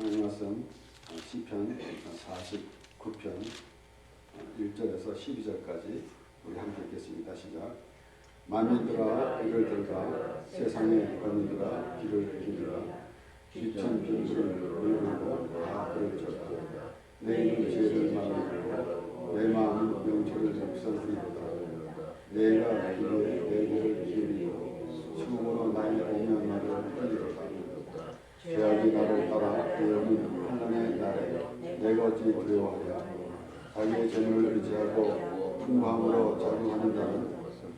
하나님 말씀 어, 시편 49편 1절에서 12절까지 우리 함께 읽겠습니다. 시작. 만민들아 이를 들으라 세상의 거민들아 귀를 기울이라 귀천 빈들을 물고 다 들을지어다 내 입은 죄를 막으리고 내 마음은 명철을 육성하리로다 내가 귀에 내 귀를 기울이고 수금으로 나의 오면 말을 흘리로다 죄악이 나를 따라 되어오는 환난의 날에 내가 어찌 두려워하랴 자기의 재물을 의지하고 풍부함으로 작용하는 자는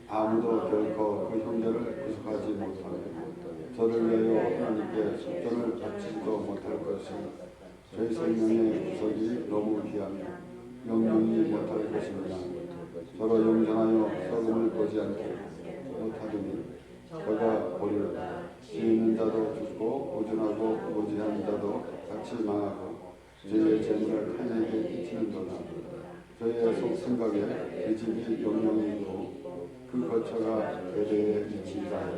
아무도 결코 그 형제를 구속하지 못하며 저를 위하여 하나님께 숙전을 바치지도 못할 것이니 저희 생명의 구속이 너무 귀하며 영영이 못할 것입니다. 저로 영전하여 썩음을 보지 않게 못하더니 저가 보리로다 지 있는 자도 죽고 우준하고 무지한 자도 같이 망하고 저의 재물을 타인에게 끼치는도다. 저의 속 생각에 그 집이 영영이 있고 그 거처가 대대에 미치다.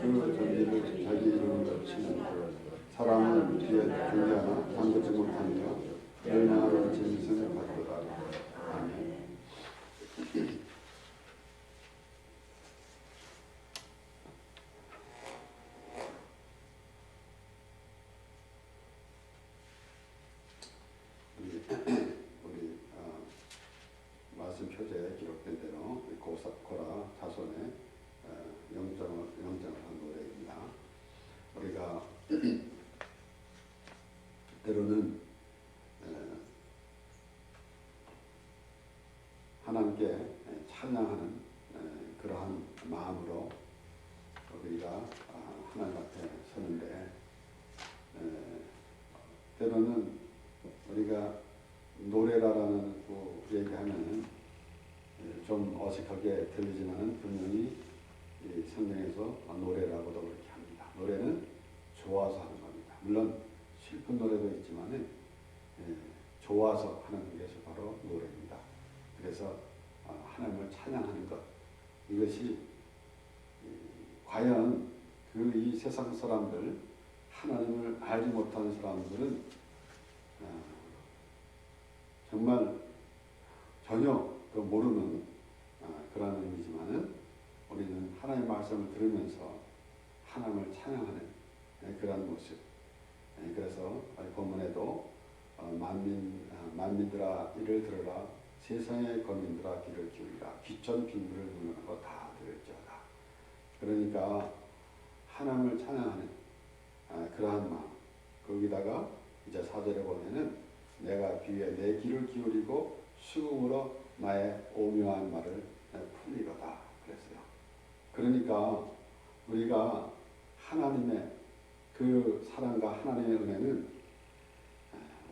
그 전기를 자기 이름으로 치는 사람은 뒤에 존재하나 잠그지 못하며 멸망하는 짐승을 받도다. 아멘 우리, 우리 어, 말씀 표제에 기록된 대로 고사, 고라 자손의 어, 영장을, 영장을 한 노래입니다. 우리가 때로는 어, 하나님께 찬양하는 어, 그러한 마음으로 우리가 아, 하나님 앞에 서는데 어, 때로는 우리가 노래라라는 그 얘기하면은 좀 어색하게 들리지만은 분명히 이 성경에서 노래라고도 그렇게 합니다. 노래는 좋아서 하는 겁니다. 물론 슬픈 노래도 있지만은 예, 좋아서 하는 것이 바로 노래입니다. 그래서 어, 하나님을 찬양하는 것 이것이 이, 과연 그 이 세상 사람들 하나님을 알지 못하는 사람들은 어, 정말 전혀 그 모르는 아, 그런 의미지만은 우리는 하나님의 말씀을 들으면서 하나님을 찬양하는 예, 그런 모습. 예, 그래서 본문에도 어, 만민 아, 만민들아 이를 들으라 세상의 거민들아 귀를 기울이라 귀천 누르는 거다 들을지어다. 그러니까 하나님을 찬양하는 아, 그러한 마음. 거기다가 이제 사절에 보면은 내가 귀에 내 귀를 기울이고 수금으로 나의 오묘한 말을 풀리로다 그랬어요. 그러니까 우리가 하나님의 그 사랑과 하나님의 은혜는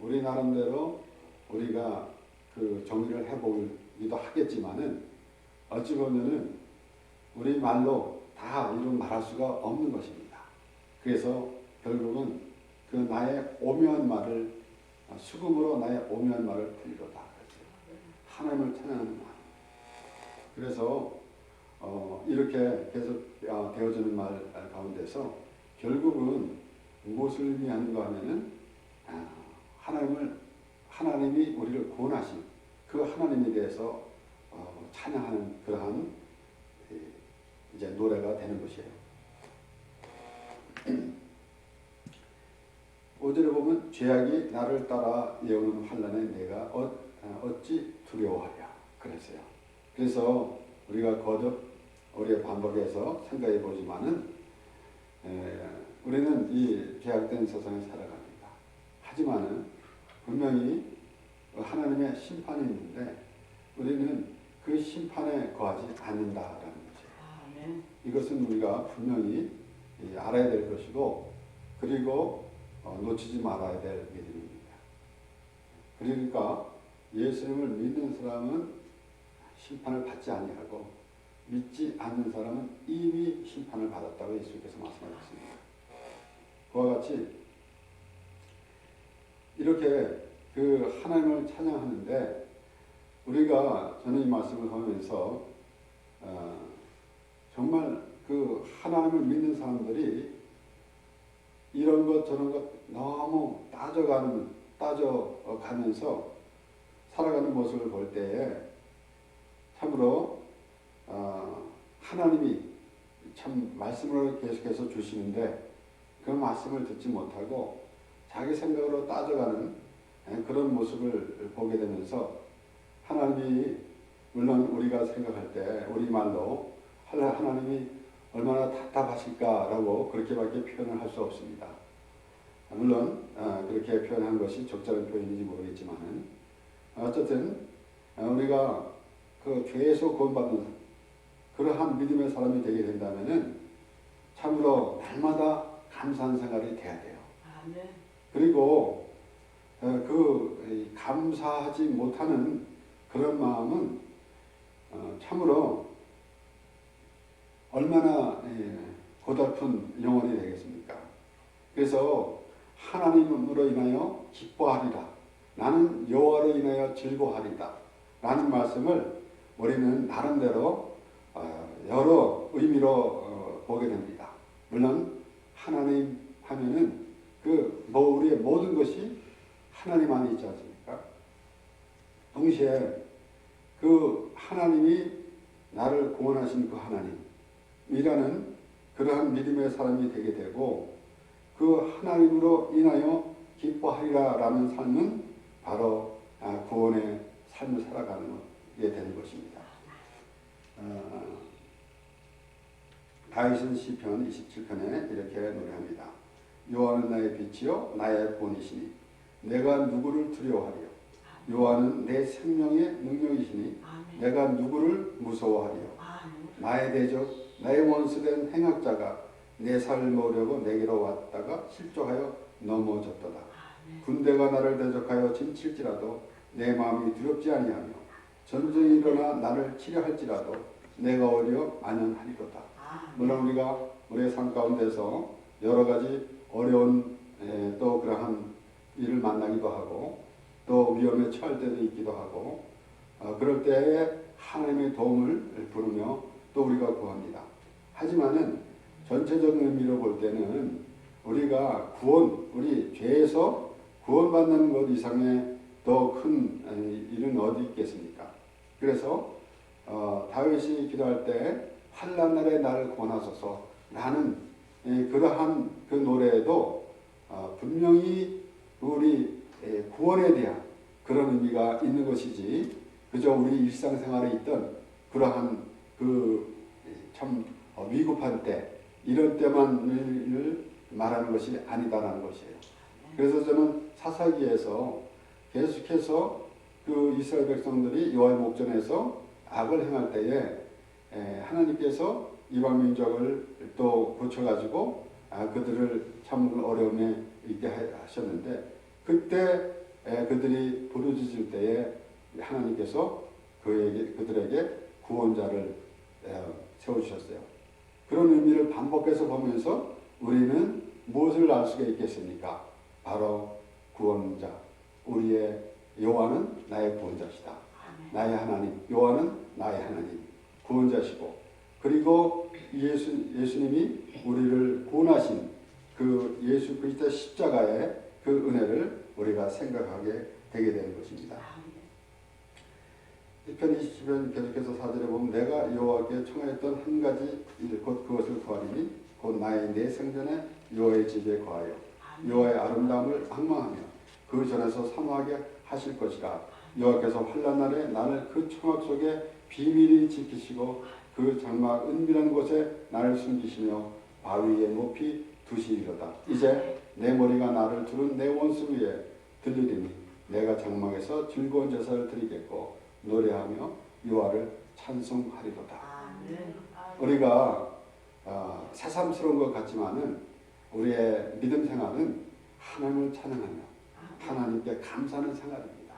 우리 나름대로 우리가 그 정리를 해보기도 하겠지만은 어찌 보면은 우리 말로 다 이루 말할 수가 없는 것입니다. 그래서 결국은 그 나의 오묘한 말을 수금으로 나의 오묘한 말을 그랬어요. 하나님을 찬양하는 마음. 그래서 어, 이렇게 계속 어, 되어지는 말 가운데서 결국은 무엇을 의미하는가 하면은 아, 하나님을 하나님이 우리를 구원하신 그 하나님에 대해서 어, 찬양하는 그러한 예, 이제 노래가 되는 것이에요. 5절에 보면 죄악이 나를 따라 예우는 환란에 내가 어, 어찌 두려워하랴 그랬어요. 그래서 우리가 거듭 우리의 반복해서 생각해 보지만은 에, 우리는 이 죄악된 세상에 살아갑니다. 하지만은 분명히 하나님의 심판이 있는데 우리는 그 심판에 거하지 않는다라는 거죠. 이것은 우리가 분명히 알아야 될 것이고 그리고 어, 놓치지 말아야 될 믿음입니다. 그러니까 예수님을 믿는 사람은 심판을 받지 아니하고 믿지 않는 사람은 이미 심판을 받았다고 예수께서 말씀하셨습니다. 그와 같이 이렇게 그 하나님을 찬양하는데 우리가 저는 이 말씀을 하면서 어, 정말 그 하나님을 믿는 사람들이 이런 것 저런 것 너무 따져가는 따져가면서 살아가는 모습을 볼 때에 참으로 어, 하나님이 참 말씀을 계속해서 주시는데 그 말씀을 듣지 못하고 자기 생각으로 따져가는 예, 그런 모습을 보게 되면서 하나님이 물론 우리가 생각할 때 우리 말로 하나- 하나님이 얼마나 답답하실까라고 그렇게밖에 표현을 할 수 없습니다. 물론 아, 그렇게 표현한 것이 적절한 표현인지 모르겠지만은 어쨌든 아, 우리가 그 죄에서 구원받는 그러한 믿음의 사람이 되게 된다면은 참으로 날마다 감사한 생활이 돼야 돼요. 그리고 어, 그 이, 감사하지 못하는 그런 마음은 어, 참으로 얼마나 예, 고달픈 영혼이 되겠습니까? 그래서 하나님으로 인하여 기뻐하리라. 나는 여호와로 인하여 즐거하리다. 라는 말씀을 우리는 나름대로 어, 여러 의미로 어, 보게 됩니다. 물론 하나님 하면은 그 뭐 우리의 모든 것이 하나님 안에 있지 않습니까? 동시에 그 하나님이 나를 구원하신 그 하나님 이라는 그러한 믿음의 사람이 되게 되고 그 하나님으로 인하여 기뻐하리라 라는 삶은 바로 아, 구원의 삶을 살아가는 게 되는 것입니다. 어, 다윗은 시편 27편에 이렇게 노래합니다. 여호와는 나의 빛이요 나의 본이시니 내가 누구를 두려워하리요 여호와는 내 생명의 능력이시니. 내가 누구를 무서워하리요. 나의 대적 나의 원수된 행악자가 내 살을 먹으려고 내게로 왔다가 실족하여 넘어졌도다 아멘. 군대가 나를 대적하여 진칠지라도 내 마음이 두렵지 아니하며 전쟁이 일어나 나를 치려할지라도 내가 오히려 안연하리로다 아멘. 물론 우리가 우리의 삶 가운데서 여러 가지 어려운 에, 또 그러한 일을 만나기도 하고 또 위험에 처할 때도 있기도 하고 어, 그럴 때에 하나님의 도움을 부르며 또 우리가 구합니다. 하지만은 전체적인 의미로 볼 때는 우리가 구원, 우리 죄에서 구원받는 것 이상의 더 큰 일은 어디 있겠습니까? 그래서 어, 다윗이 기도할 때 환난 날에 나를 구원하소서 라는 예, 그러한 그 노래에도 어, 분명히 우리 예, 구원에 대한 그런 의미가 있는 것이지 그저 우리 일상생활에 있던 그러한 그참 위급한 때 이런 때만을 말하는 것이 아니다라는 것이에요. 그래서 저는 사사기에서 계속해서 그 이스라엘 백성들이 여호와의 목전에서 악을 행할 때에 에, 하나님께서 이방 민족을 또 고쳐가지고 아, 그들을 참 어려움에 있게 하- 하셨는데 그때 에, 그들이 부르짖을 때에 하나님께서 그에게 그들에게 구원자를 에, 세워주셨어요. 그런 의미를 반복해서 보면서 우리는 무엇을 알 수가 있겠습니까? 바로 구원자, 우리의 여호와는 나의 구원자시다. 나의 하나님, 여호와는 나의 하나님, 구원자시고 그리고 예수 예수님이 우리를 구원하신 그 예수 그리스도 십자가의 그 은혜를 우리가 생각하게 되게 되는 것입니다. 아멘. 시편 20편 계속해서 사절에 보면 내가 여호와께 청하였던 한 가지 일 곧 그것을 구하리니 곧 나의 내 생전에 여호와의 집에 거하여. 여호와의 아름다움을 악망하며 그 전에서 사모하게 하실 것이라 여호와께서 환난 날에 나를 그 청악 속에 비밀히 지키시고 그 장막 은밀한 곳에 나를 숨기시며 바위에 높이 두시리로다 이제 내 머리가 나를 두른 내 원수 위에 들리리니 내가 장막에서 즐거운 제사를 드리겠고 노래하며 여호와를 찬송하리로다. 우리가 어, 새삼스러운 것 같지만은 우리의 믿음 생활은 하나님을 찬양하며 하나님께 감사하는 생활입니다.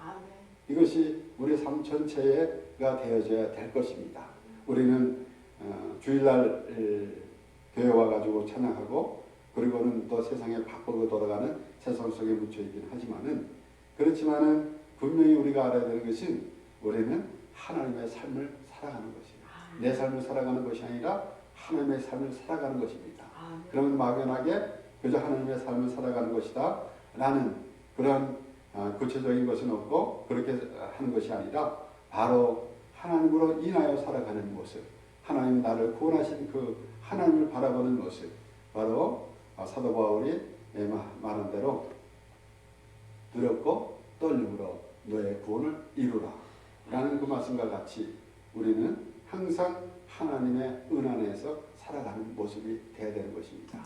이것이 우리 삶 전체가 되어져야 될 것입니다. 우리는 어, 주일날 에, 교회 와가지고 찬양하고 그리고는 또 세상에 바쁘고 돌아가는 세상 속에 묻혀 있긴 하지만은 그렇지만은 분명히 우리가 알아야 되는 것은 우리는 하나님의 삶을 살아가는 것이에요. 아멘. 내 삶을 살아가는 것이 아니라 하나님의 삶을 살아가는 것입니다. 아멘. 그러면 막연하게 그저 하나님의 삶을 살아가는 것이다. 라는 그런 아, 구체적인 것은 없고 그렇게 하는 것이 아니라 바로 하나님으로 인하여 살아가는 모습, 하나님 나를 구원하신 그 하나님을 바라보는 모습, 바로 아, 사도 바울이 예, 말한 대로 두렵고 떨림으로 너의 구원을 이루라. 라는 그 말씀과 같이 우리는 항상 하나님의 은 안에서 살아가는 모습이 되어야 되는 것입니다.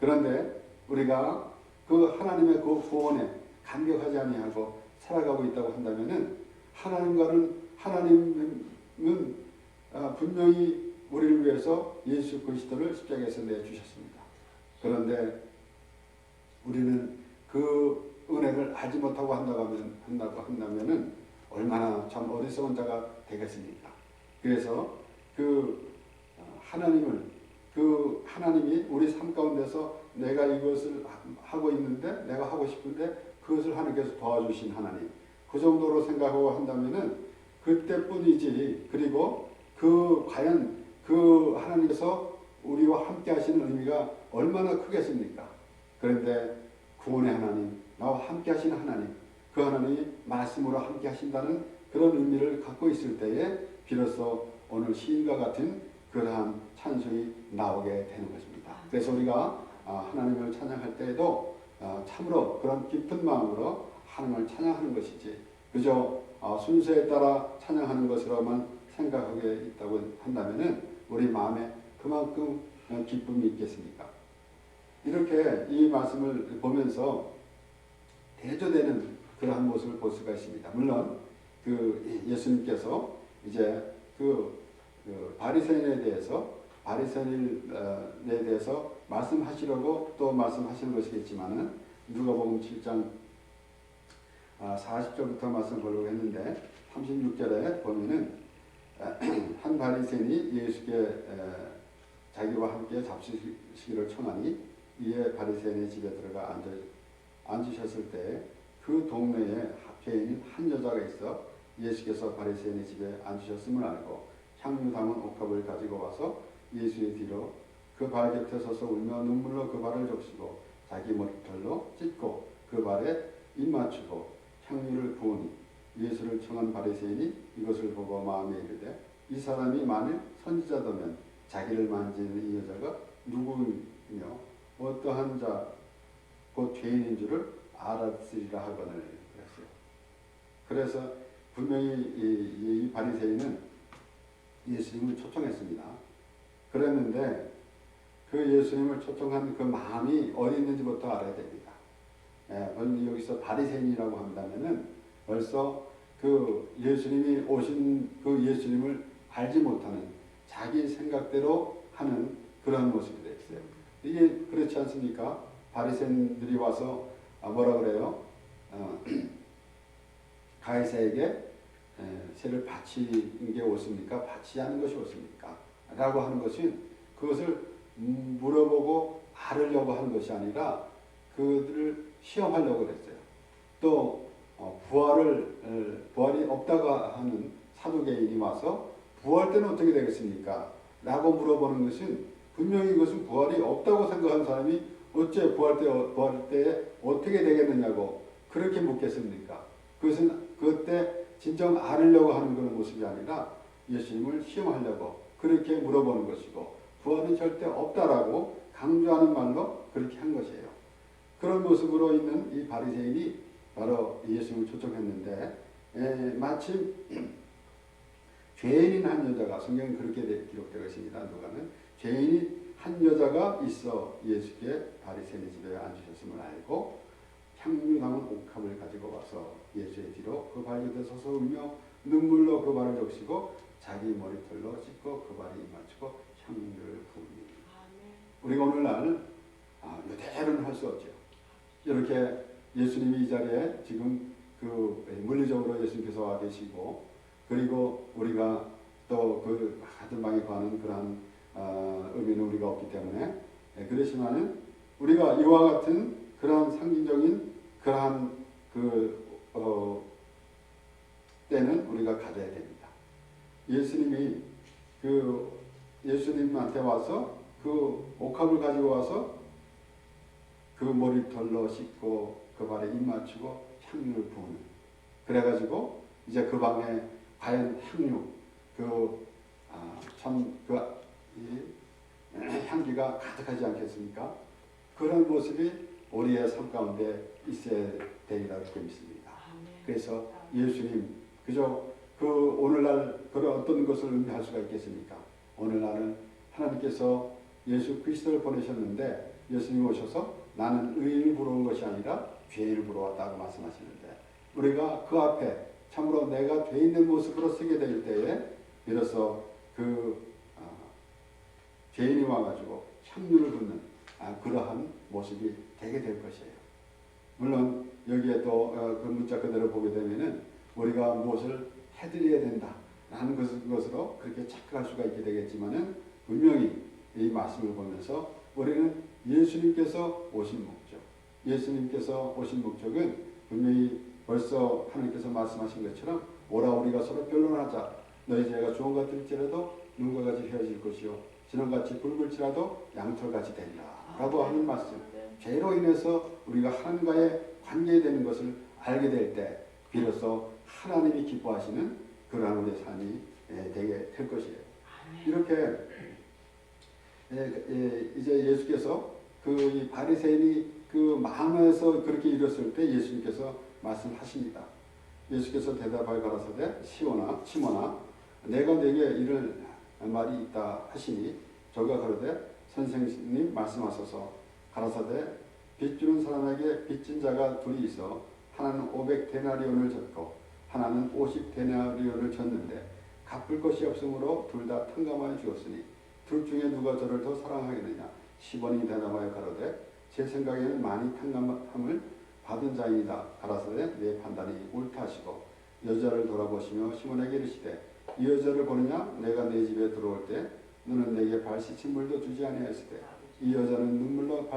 그런데 우리가 그 하나님의 그 구원에 감격하지 아니하고 살아가고 있다고 한다면은 하나님과는 하나님은 아, 분명히 우리를 위해서 예수 그리스도를 십자가에서 내 주셨습니다. 그런데 우리는 그 은혜를 알지 못하고 한다고 하면 한다고 한다면은 얼마나 참 어리석은 자가 되겠습니까? 그래서 그 어, 하나님을 그 하나님이 우리 삶 가운데서 내가 이것을 하고 있는데 내가 하고 싶은데 그것을 하나님께서 도와주신 하나님 그 정도로 생각하고 한다면은 그때뿐이지 그리고 그 과연 그 하나님께서 우리와 함께 하시는 의미가 얼마나 크겠습니까? 그런데 구원의 하나님 나와 함께 하시는 하나님 그 하나님이 말씀으로 함께 하신다는 그런 의미를 갖고 있을 때에 비로소 오늘 시인과 같은 그러한 찬송이 나오게 되는 것입니다. 그래서 우리가 아, 하나님을 찬양할 때에도 아, 참으로 그런 깊은 마음으로 하나님을 찬양하는 것이지 그저 아, 순서에 따라 찬양하는 것으로만 생각하게 있다고 한다면은 우리 마음에 그만큼 기쁨이 있겠습니까? 이렇게 이 말씀을 보면서 대조되는 그러한 모습을 볼 수가 있습니다. 물론 그 예수님께서 이제 그, 그 바리새인에 대해서 바리새인에 대해서 말씀하시려고 또 말씀하시는 것이겠지만은 누가복음 7장 40절부터 말씀 보려고 했는데 36절에 보면은 한 바리새인이 예수께 자기와 함께 잡수시기를 청하니 이에 바리새인의 집에 들어가 앉으셨을 때 그 동네에 죄인인 한 여자가 있어 예수께서 바리새인의 집에 앉으셨음을 알고 향유 담은 옥합을 가지고 와서 예수의 뒤로 그 발 곁에 서서 울며 눈물로 그 발을 적시고 자기 머리털로 찢고 그 발에 입 맞추고 향유를 부으니 예수를 청한 바리새인이 이것을 보고 마음에 이르되 이 사람이 만일 선지자더면 자기를 만지는 이 여자가 누구이며 어떠한 자 곧 죄인인 줄을 알았으리라 하거늘 그랬어요. 그래서 분명히 이, 이 바리새인은 예수님을 초청했습니다. 그랬는데 그 예수님을 초청한 그 마음이 어딨는지부터 알아야 됩니다. 예, 여기서 바리새인이라고 한다면은 벌써 그 예수님이 오신 그 예수님을 알지 못하는 자기 생각대로 하는 그런 모습이 됐어요. 이게 그렇지 않습니까? 바리새인들이 와서 아, 뭐라 그래요? 어, 가이사에게 세를 바치는 게 옳습니까? 바치지 않는 것이 옳습니까? 라고 하는 것은 그것을 물어보고 알으려고 하는 것이 아니라 그들을 시험하려고 그랬어요. 또 어, 부활을 부활이 없다고 하는 사두개인이 와서 부활 때는 어떻게 되겠습니까? 라고 물어보는 것은 분명히 이것은 부활이 없다고 생각하는 사람이 어째 부활 때 부활 때 어떻게 되겠느냐고 그렇게 묻겠습니까? 그것은 그때 진정 알으려고 하는 그런 모습이 아니라 예수님을 시험하려고 그렇게 물어보는 것이고 부활은 절대 없다라고 강조하는 말로 그렇게 한 것이에요. 그런 모습으로 있는 이 바리새인이 바로 예수님을 초청했는데 에, 마침 죄인인 한 여자가 성경에 그렇게 기록되어 있습니다. 누가는 죄인이 한 여자가 있어 예수께 바리새인 집에 앉으셨음을 알고 향유 담은 옥합을 가지고 와서 예수의 뒤로 그 발밑에 서서 울며 눈물로 그 발을 적시고 자기 머리털로 씻고 그 발에 입 맞추고 향유를 부으니 우리가 오늘날 아, 이대로는 할 수 없죠. 이렇게 예수님이 이 자리에 지금 그 물리적으로 예수님께서 와 계시고 그리고 우리가 또 그 같은 방에 가는 그러한 어, 의미는 우리가 없기 때문에 예, 그렇지만은 우리가 이와 같은 그러한 상징적인 그러한 그 어, 때는 우리가 가져야 됩니다. 예수님이 그 예수님한테 와서 그 옥합을 가지고 와서 그 머리털로 씻고 그 발에 입 맞추고 향유를 부으는 그래가지고 이제 그 방에 과연 향유 아, 그참그 향기가 가득하지 않겠습니까? 그런 모습이 우리의 삶 가운데 있어야 되리라 그렇게 믿습니다. 그래서 예수님 그저 그 오늘날 그런 어떤 것을 의미할 수가 있겠습니까? 오늘날은 하나님께서 예수 그리스도를 보내셨는데 예수님 오셔서 나는 의인을 부러운 것이 아니라 죄인을 부러웠다고 말씀하시는데 우리가 그 앞에 참으로 내가 죄 있는 모습으로 서게 될 때에 비로소 그 아, 죄인이 와가지고 향유를 붓는 아, 그러한 모습이 되게 될 것이에요. 물론 여기에 또그 어, 문자 그대로 보게 되면은 우리가 무엇을 해드려야 된다라는 것으로 그렇게 착각할 수가 있게 되겠지만은 분명히 이 말씀을 보면서 우리는 예수님께서 오신 목적, 예수님께서 오신 목적은 분명히 벌써 하나님께서 말씀하신 것처럼 오라 우리가 서로 변론하자 너희 죄가 주원 같을지라도 눈과 같이 헤어질 것이요 진원같이 붉을지라도 양털같이 되리라. 라고 하는 말씀. 죄로 인해서 우리가 하나님과의 관계되는 것을 알게 될 때 비로소 하나님이 기뻐하시는 그러한 우리의 삶이 예, 되게 될 것이에요. 이렇게 예, 예, 이제 예수께서 그 바리새인이 그 마음에서 그렇게 이뤘을 때 예수님께서 말씀하십니다. 예수께서 대답하여 가라사대 시오나 시모나 내가 내게 이를 말이 있다 하시니 저가 그러되 선생님 말씀하소서. 가라사대 빚주는 사람에게 빚진 자가 둘이 있어 하나는 500 데나리온을 졌고 하나는 50 데나리온을 졌는데 갚을 것이 없으므로 둘 다 탕감하여 주었으니 둘 중에 누가 저를 더 사랑하겠느냐? 시번이 대답하여 가로되 제 생각에는 많이 탕감함을 받은 자이다. 가라사대 내 판단이 옳다 하시고 여자를 돌아보시며 시몬에게 이르시되 이 여자를 보느냐? 내가 내 집에 들어올 때 너는 내게 발 씻은 물도 주지 아니하였을 때이 여자는 눈물로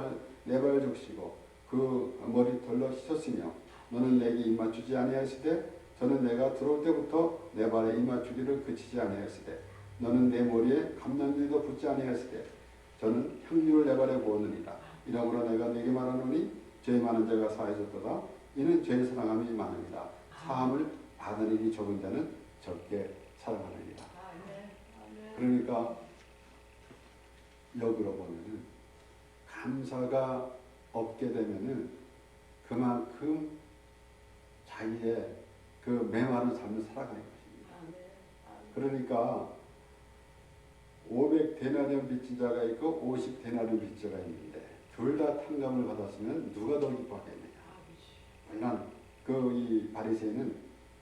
내발 죽시고 그 머리털로 씻었으며 너는 내게 입 맞추지 아니하였을 때 저는 내가 들어올 때부터 내 발에 입 맞추기를 그치지 아니하였을 때 너는 내 머리에 감난지도 붙지 아니하였을 때 저는 향유를 내 발에 부었느니라. 이러므로 내가 내게 말하노니 죄 많은 자가 사해졌도다. 이는 죄의 사랑함이 많으니라 사함을 받은 일이 적은 자는 적게 사랑하느니라 그러니까 역으로 보면은 감사가 없게 되면은 그만큼 자기의 그 메마른 삶을 살아가는 것입니다. 그러니까 500 데나리온 빚진 자가 있고 50 데나리온 빚진 자가 있는데 둘 다 탕감을 받았으면 누가 더 기뻐하겠느냐. 물론 그이 바리새인은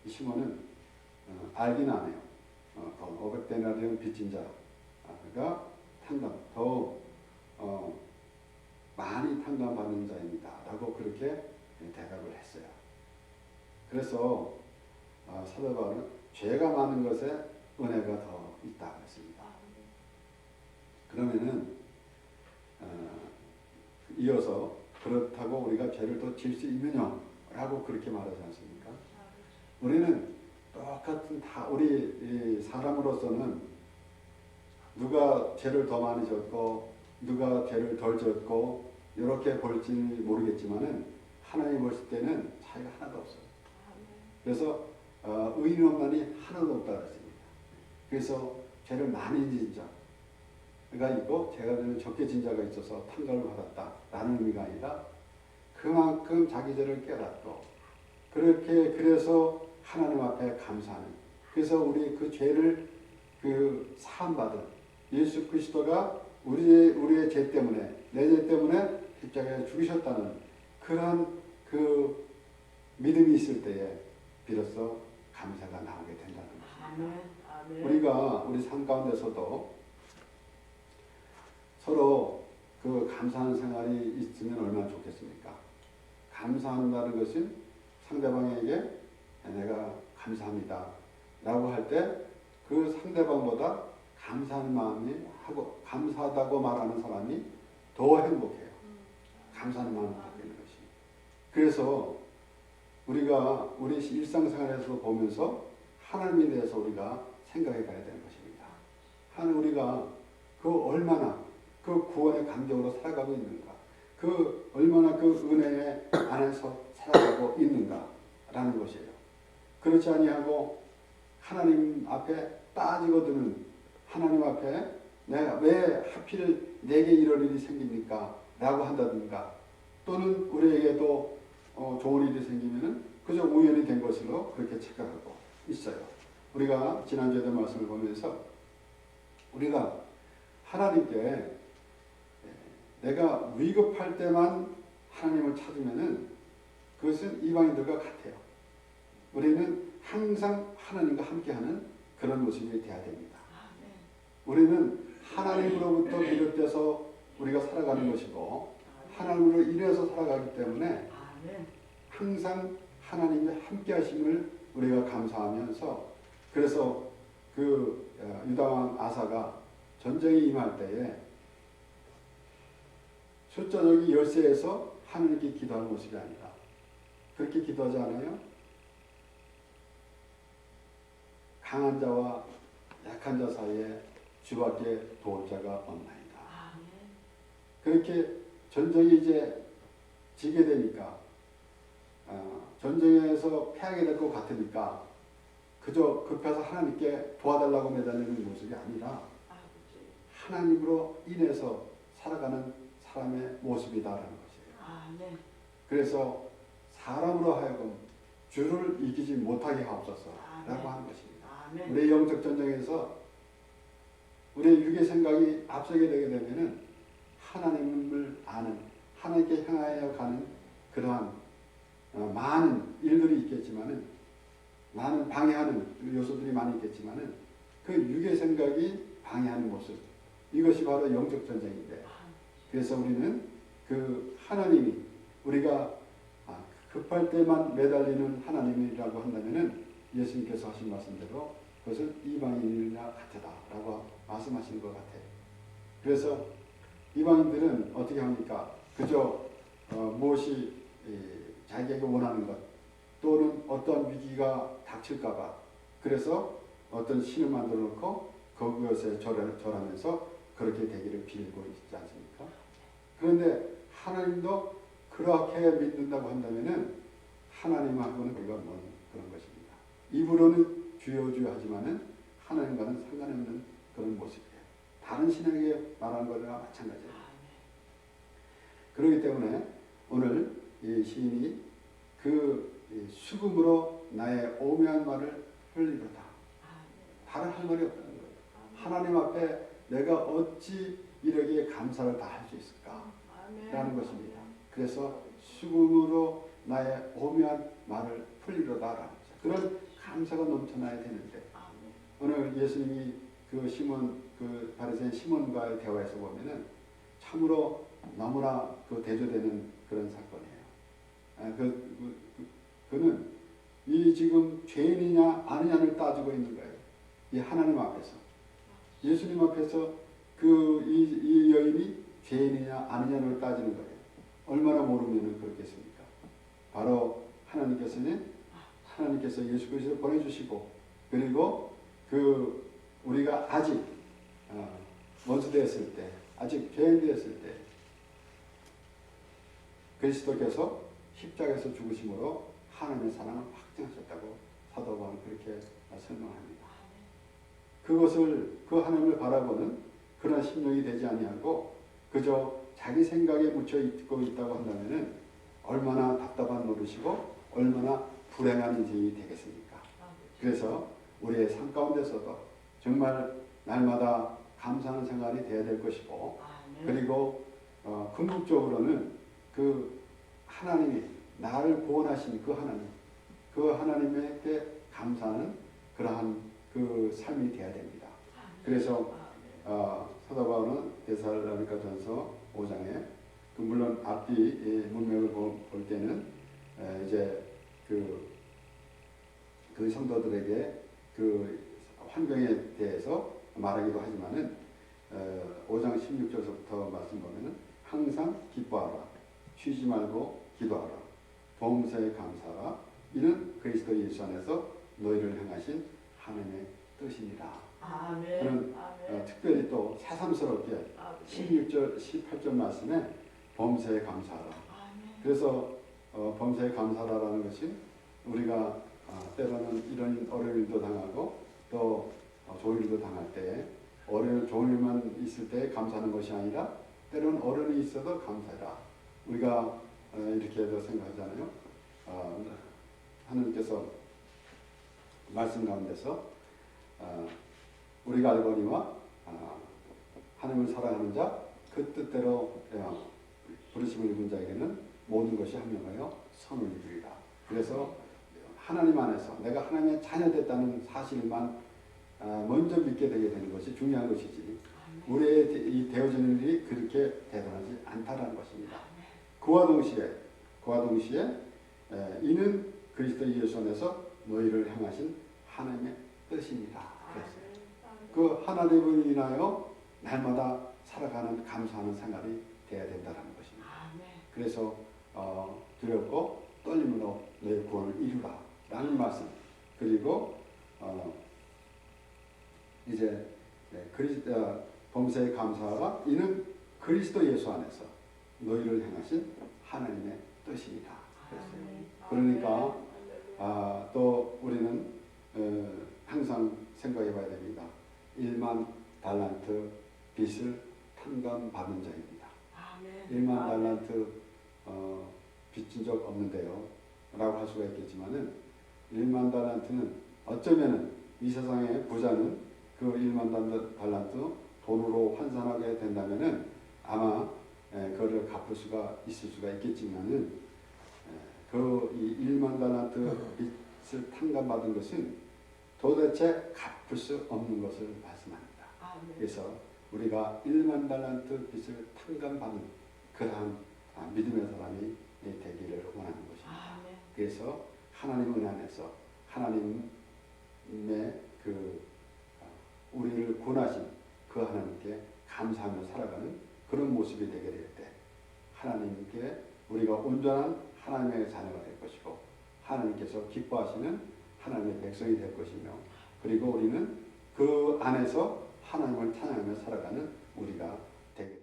이 시몬은 어, 알긴 안 해요. 어, 500 데나리온 빚진 자가 탕감 더 어, 많이 탕감받는 자입니다. 라고 그렇게 대답을 했어요. 그래서 어, 사도 바울은 죄가 많은 것에 은혜가 더 있다 그랬습니다. 그러면은 어, 이어서 그렇다고 우리가 죄를 더 질 수 있느냐 라고 그렇게 말하지 않습니까? 우리는 똑같은 다 우리 사람으로서는 누가 죄를 더 많이 졌고 누가 죄를 덜 졌고 이렇게 볼지 모르겠지만은 하나님 보실 때는 차이가 하나도 없어요. 그래서 어, 의인만이 하나도 없다 그랬습니다. 그래서 죄를 많이 진 자가 있고 제가 되는 적게 진 자가 있어서 탕감을 받았다라는 의미가 아니라 그만큼 자기 죄를 깨닫고 그렇게 그래서 하나님 앞에 감사하는 그래서 우리 그 죄를 그 사함 받은 예수 그리스도가 우리의 우리의 죄 때문에 내 죄 때문에 십자가에 죽으셨다는 그런 그 믿음이 있을 때에 비로소 감사가 나오게 된다는 것입니다. 우리가 우리 삶 가운데서도 서로 그 감사하는 생활이 있으면 얼마나 좋겠습니까? 감사한다는 것은 상대방에게 내가 감사합니다. 라고 할 때 그 상대방보다 감사하는 마음이 하고 감사하다고 말하는 사람이 더 행복해요. 감사하는 마음을 갖고 있는 것이. 그래서 우리가 우리 일상생활에서 보면서 하나님에 대해서 우리가 생각해 가야 되는 것입니다. 하나님 우리가 그 얼마나 그 구원의 감정으로 살아가고 있는가. 그 얼마나 그 은혜 안에서 살아가고 있는가라는 것이에요. 그렇지 아니하고 하나님 앞에 빠지거든은 하나님 앞에 내가 왜 하필 내게 이런 일이 생깁니까? 라고 한다든가 또는 우리에게도 어, 좋은 일이 생기면은 그저 우연히 된 것으로 그렇게 착각하고 있어요. 우리가 지난주에도 말씀을 보면서 우리가 하나님께 예, 내가 위급할 때만 하나님을 찾으면은 그것은 이방인들과 같아요. 우리는 항상 하나님과 함께하는 그런 모습이 돼야 됩니다. 아멘. 우리는 하나님으로부터 비롯돼서 우리가 살아가는 것이고 하나님으로 인해서 살아가기 때문에 아멘. 항상 하나님의 함께하심을 우리가 감사하면서 그래서 그 어, 유다왕 아사가 전쟁에 임할 때에 숫자적인 열세에서 하나님께 기도하는 모습이 아니라 그렇게 기도하지 않아요? 강한 자와 약한 자 사이에 주밖에 도울 자가 없나이다. 아멘. 그렇게 전쟁이 이제 지게 되니까 어, 전쟁에서 패하게 될 것 같으니까 그저 급해서 하나님께 도와달라고 매달리는 모습이 아니라 아버지. 하나님으로 인해서 살아가는 사람의 모습이다라는 것이에요. 아멘. 그래서 사람으로 하여금 주를 이기지 못하게 하옵소서라고 아멘. 하는 것입니다. 아멘. 우리의 영적 전쟁에서 우리의 육의 생각이 앞서게 되게 되면은 하나님을 아는 하나님께 향하여 가는 그러한 어, 많은 일들이 있겠지만은 많은 방해하는 요소들이 많이 있겠지만은 그 육의 생각이 방해하는 모습 이것이 바로 영적 전쟁인데 그래서 우리는 그 하나님이 우리가 아, 급할 때만 매달리는 하나님이라고 한다면은 예수님께서 하신 말씀대로 그것은 이방인이나 같다라고 말씀하시는 것 같아요. 그래서 이방인들은 어떻게 합니까? 그저 어, 무엇이 이, 자기에게 원하는 것 또는 어떤 위기가 닥칠까봐 그래서 어떤 신을 만들어 놓고 절하, 절하면서 그렇게 되기를 빌고 있지 않습니까? 그런데 하나님도 그렇게 믿는다고 한다면은 하나님하고는 우리가 먼 그런 것입니다. 입으로는 주여 주여 하지만은 하나님과는 상관이 없는 그런 모습이에요. 다른 신에게 말하는 거나 마찬가지예요. 그렇기 때문에 오늘 이 시인이 그이 수금으로 나의 오묘한 말을 흘리로다. 다른 할 말이 없다는 거예요. 하나님 앞에 내가 어찌 이러기에 감사를 다 할 수 있을까? 라는 것입니다. 그래서 수금으로 나의 오묘한 말을 풀리로다라는 거죠. 그런 감사가 넘쳐나야 되는데 오늘 예수님이 그 시몬 그 바리새인 시몬과의 대화에서 보면은 참으로 너무나 그 대조되는 그런 사건이에요. 아, 그, 그, 그 그는 이 지금 죄인이냐 아니냐를 따지고 있는 거예요. 이 하나님 앞에서 예수님 앞에서 그이 이 여인이 죄인이냐 아니냐를 따지는 거예요. 얼마나 모르면 그렇겠습니까? 바로 하나님께서는 하나님께서 예수 그리스도를 보내주시고 그리고 그 우리가 아직 어, 원수 되었을 때 아직 죄인 되었을 때 그리스도께서 십자가에서 죽으심으로 하나님의 사랑을 확증하셨다고 사도 바울은 그렇게 설명합니다. 그것을 그 하나님을 바라보는 그런 심령이 되지 아니하고 그저 자기 생각에 묻혀 있고 있다고 한다면은 얼마나 답답한 노릇이고 얼마나 불행한 인생이 되겠습니까? 그래서 우리의 삶 가운데서도 정말 날마다 감사하는 생활이 되어야 될 것이고 그리고 어, 궁극적으로는 그 하나님이 나를 구원하신 그 하나님, 그 하나님에게 감사하는 그러한 그 삶이 되어야 됩니다. 그래서 어, 사도 바울은 데살로니가 전서 5장에 그 물론 앞뒤 이 문맥을 볼, 볼 때는 에, 이제 그, 그 성도들에게 그 환경에 대해서 말하기도 하지만은 어, 5장 16절부터 말씀 보면은 항상 기뻐하라 쉬지 말고 기도하라 범사에 감사하라 이는 그리스도 예수 안에서 너희를 향하신 하나님의 뜻이니라. 아멘. 그런 어, 특별히 또 새삼스럽게 16절, 18절 말씀에 범사에 감사하라. 아멘. 그래서 어, 범사에 감사하라는 것이 우리가 아, 때로는 이런 어려운 일도 당하고 또 어, 좋은 일도 당할 때 어려운 좋은 일만 있을 때 감사하는 것이 아니라 때로는 어려움이 있어도 감사해라. 우리가 어, 이렇게도 생각하잖아요. 어, 하나님께서 말씀 가운데서 어, 우리가 알거니와 어, 하나님을 사랑하는 자 그 뜻대로 어, 부르심을 입은 자에게는 모든 것이 합력하여 선을 이루리라. 그래서 하나님 안에서 내가 하나님의 자녀 됐다는 사실만 아, 먼저 믿게 되게 되는 것이 중요한 것이지. 우리의 되어지는 일이 그렇게 대단하지 않다라는 것입니다. 그와 동시에 그와 동시에 에, 이는 그리스도 예수 안에서 너희를 향하신 하나님의 뜻입니다. 그 하나님을 인하여 날마다 살아가는 감사하는 생활이 돼야 된다는 것입니다. 그래서 어, 두렵고 떨림으로 너의 구원을 이루라 라는 말씀 그리고 어, 이제 네, 그리스도 어, 범사에 감사하라 이는 그리스도 예수 안에서 너희를 향하신 하나님의 뜻입니다. 그랬어요. 그러니까 아, 또 우리는 어, 항상 생각해 봐야 됩니다. 1만 달란트 빚을 탕감받은 자입니다. 아멘. 1만 달란트 어, 빚진 적 없는데요. 라고 할 수가 있겠지만은 1만 달란트는 어쩌면은 이 세상의 부자는 그 1만 달- 달란트 돈으로 환산하게 된다면은 아마 에, 그거를 갚을 수가 있을 수가 있겠지만은 그이 1만 달란트 빚을 탕감받은 것은 도대체 갚을 수 없는 것을 말씀합니다. 아멘. 그래서 우리가 1만 달란트 빚을 탕감받는 그러한 아, 믿음의 사람이 되기를 원하는 것입니다. 아멘. 그래서 하나님 은 안에서 하나님의 그 아, 우리를 구원하신 그 하나님께 감사하며 살아가는 그런 모습이 되게 될 때 하나님께 우리가 온전한 하나님의 자녀가 될 것이고 하나님께서 기뻐하시는 하나님의 백성이 될 것이며 그리고 우리는 그 안에서 하나님을 찬양하며 살아가는 우리가